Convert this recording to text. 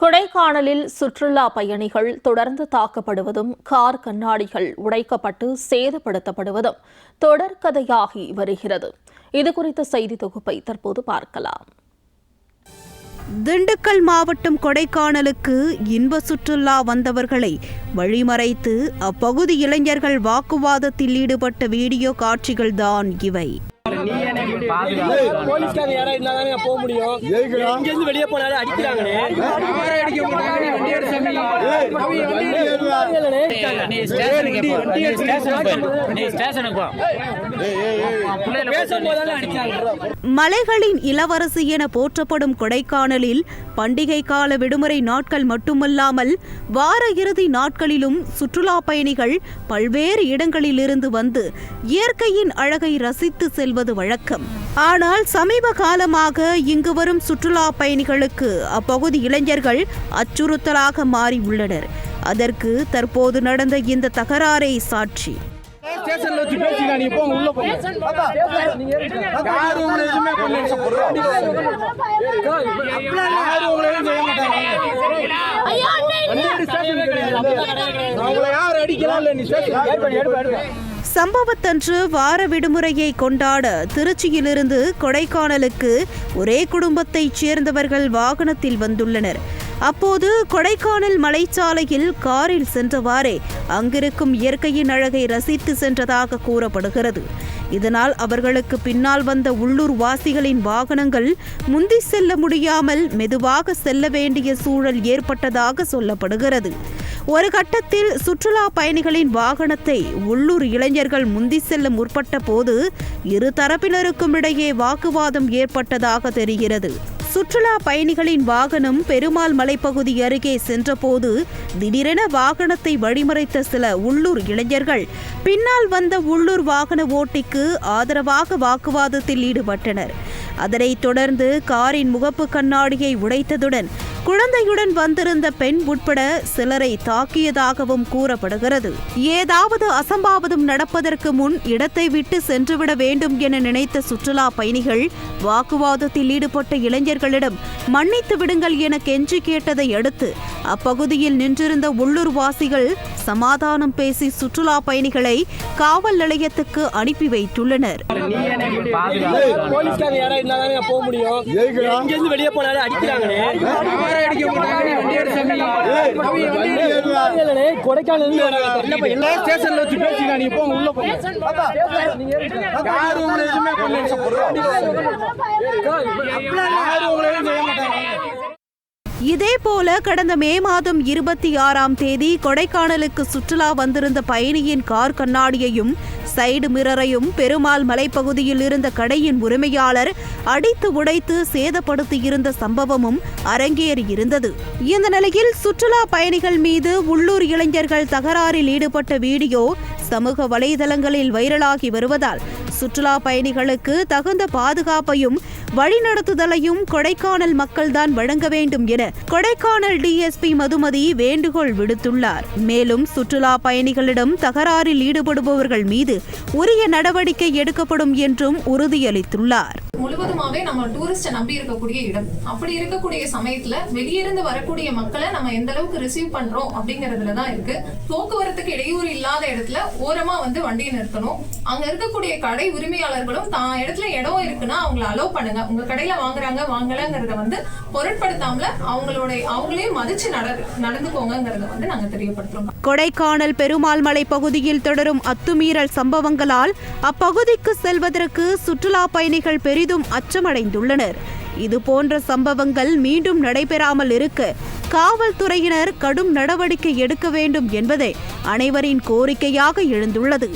கொடைக்கானலில் சுற்றுலா பயணிகள் தொடர்ந்து தாக்கப்படுவதும் கார் கண்ணாடிகள் உடைக்கப்பட்டு சேதப்படுத்தப்படுவதும் தொடர்கதையாகி வருகிறது. இது குறித்த செய்தி தொகுப்பை தற்போது பார்க்கலாம். திண்டுக்கல் மாவட்டம் கொடைக்கானலுக்கு இன்ப சுற்றுலா வந்தவர்களை வழிமறைத்து அப்பகுதி இளைஞர்கள் வாக்குவாதத்தில் ஈடுபட்ட வீடியோ காட்சிகள்தான் இவை. போலீஸ்காரங்க யாரா இருந்தா தானே போக முடியும். இங்க இருந்து வெளியே போனாலே அடிக்கிறாங்கண்ணே நீ ஸ்டேஷனுக்கு போ. நீ ஸ்டேஷனுக்கு போ. மலைகளின் இளவரசி என போற்றப்படும் கொடைக்கானலில் பண்டிகை கால விடுமுறை நாட்கள் மட்டுமல்லாமல் வார இறுதி நாட்களிலும் சுற்றுலா பயணிகள் பல்வேறு இடங்களிலிருந்து வந்து இயற்கையின் அழகை ரசித்து செல்வது வழக்கம். ஆனால் சமீப காலமாக இங்கு வரும் சுற்றுலா பயணிகளுக்கு அப்பகுதி இளைஞர்கள் அச்சுறுத்தலாக மாறியுள்ளனர் அதற்கு தற்போது நடந்த இந்த தகராறே சாட்சி. ஸ்டேஷன்ல வச்சு பேசிக்கலாம் நீங்க போங்க உள்ள போங்க யாரும் உங்களை எதுவுமே பண்ணல யாரும் உங்களை எதுவும் செய்ய மாட்டாங்க. உங்களை யார் அடிக்கலாம் இல்ல நீ ஸ்டேஷன் சம்பவத்தன்று வார விடுமுறையை கொண்டாட திருச்சியிலிருந்து கொடைக்கானலுக்கு ஒரே குடும்பத்தைச் சேர்ந்தவர்கள் வாகனத்தில் வந்துள்ளனர். அப்போது கொடைக்கானல் மலைச்சாலையில் காரில் சென்றவாறே அங்கிருக்கும் இயற்கையின் அழகை ரசித்து சென்றதாக கூறப்படுகிறது. இதனால் அவர்களுக்கு பின்னால் வந்த உள்ளூர் வாசிகளின் வாகனங்கள் முந்தி செல்ல முடியாமல் மெதுவாக செல்ல வேண்டிய சூழல் ஏற்பட்டதாக சொல்லப்படுகிறது. ஒரு கட்டத்தில் சுற்றுலா பயணிகளின் வாகனத்தை உள்ளூர் இளைஞர்கள் முந்தி செல்ல முற்பட்ட போது இரு தரப்பினருக்கும் இடையே வாக்குவாதம் ஏற்பட்டதாக தெரிகிறது. சுற்றுலா பயணிகளின் வாகனம் பெருமாள் மலைப்பகுதி அருகே சென்றபோது திடீரென வாகனத்தை வழிமறைத்த சில உள்ளூர் இளைஞர்கள். பின்னால் வந்த உள்ளூர் வாகன ஓட்டிக்கு ஆதரவாக வாக்குவாதத்தில் ஈடுபட்டனர். அதனைத் தொடர்ந்து காரின் முகப்பு கண்ணாடியை உடைத்ததுடன் குழந்தையுடன் வந்திருந்த பெண் உட்பட சிலரை தாக்கியதாகவும் கூறப்படுகிறது. ஏதாவது அசம்பாவிதம் நடப்பதற்கு முன் இடத்தை விட்டு சென்றுவிட வேண்டும் என நினைத்த சுற்றுலா பயணிகள் வாக்குவாதத்தில் ஈடுபட்ட இளைஞர்களிடம் மன்னித்து விடுங்கள் என கெஞ்சி கேட்டதை அடுத்து அப்பகுதியில் நின்றிருந்த உள்ளூர் வாசிகள் சமாதானம் பேசி சுற்றுலா பயணிகளை காவல் நிலையத்துக்கு அனுப்பி வைத்துள்ளனர். வெளியே போனாலே அடிக்கிறாங்கண்ணே ஸ்டேஷன்ல வச்சு பேசிக்கலாம் போங்க உள்ள போங்க யாரும் உங்களை எதுவுமே பண்ணல மாட்டாங்க இதேபோல கடந்த மே மாதம் இருபத்தி ஆறாம் தேதி கொடைக்கானலுக்கு சுற்றுலா வந்திருந்த பயணியின் கார் கண்ணாடியையும் சைடு மிரரையும் பெருமாள் மலைப்பகுதியில் இருந்த கடையின் உரிமையாளர் அடித்து உடைத்து சேதப்படுத்தியிருந்த சம்பவமும் அரங்கேறியிருந்தது இந்த நிலையில் சுற்றுலா பயணிகள் மீது உள்ளூர் இளைஞர்கள் தகராறில் ஈடுபட்ட வீடியோ சமூக வலைதளங்களில் வைரலாகி வருவதால் சுற்றுலா பயணிகளுக்கு தகுந்த பாதுகாப்பையும் வழிநடத்துதலையும் கொடைக்கானல் மக்கள்தான் வழங்க வேண்டும் என கொடைக்கானல் டிஎஸ்பி மதுமதி வேண்டுகோள் விடுத்துள்ளார். மேலும் சுற்றுலா பயணிகளிடம் தகராறில் ஈடுபடுபவர்கள் மீது உரிய நடவடிக்கை எடுக்கப்படும் என்றும் உறுதியளித்துள்ளார். முழுவதுமாவே நம்ம டூரிஸ்ட நம்பி இருக்கக்கூடிய இடம். அப்படி இருக்கக்கூடிய சமயத்துல வெளியிருந்து வரக்கூடிய மக்களை நம்ம எந்த அளவுக்கு ரிசீவ் பண்றோம் அப்படிங்கறதுல தான் இருக்கு. போக்குவரத்துக்கு இடையூறு இல்லாத இடத்துல ஓரமா வந்து வண்டியை நிறுத்தணும். அங்க இருக்கக்கூடிய கடை கடை உரிமையாளர்களும் தான் இடத்துல இடம் இருக்குன்னா அவங்கள அலோவ் பண்ணுங்க. உங்க கடையில வாங்குறாங்க வாங்கலங்கிறத வந்து பொருட்படுத்தாமல அவங்களோட அவங்களே மதிச்சு நட நடந்துக்கோங்கிறத வந்து நாங்க தெரியப்படுத்துறோம். கொடைக்கானல் பெருமாள் மலை பகுதியில் தொடரும் அத்துமீறல் சம்பவங்களால் அப்பகுதிக்கு செல்வதற்கு சுற்றுலா பயணிகள் பெரிதும் அச்சமடைந்துள்ளனர். இது போன்ற சம்பவங்கள் மீண்டும் நடைபெறாமல் இருக்க காவல்துறையினர் கடும் நடவடிக்கை எடுக்க வேண்டும் என்பதே அனைவரின் கோரிக்கையாக எழுந்துள்ளது.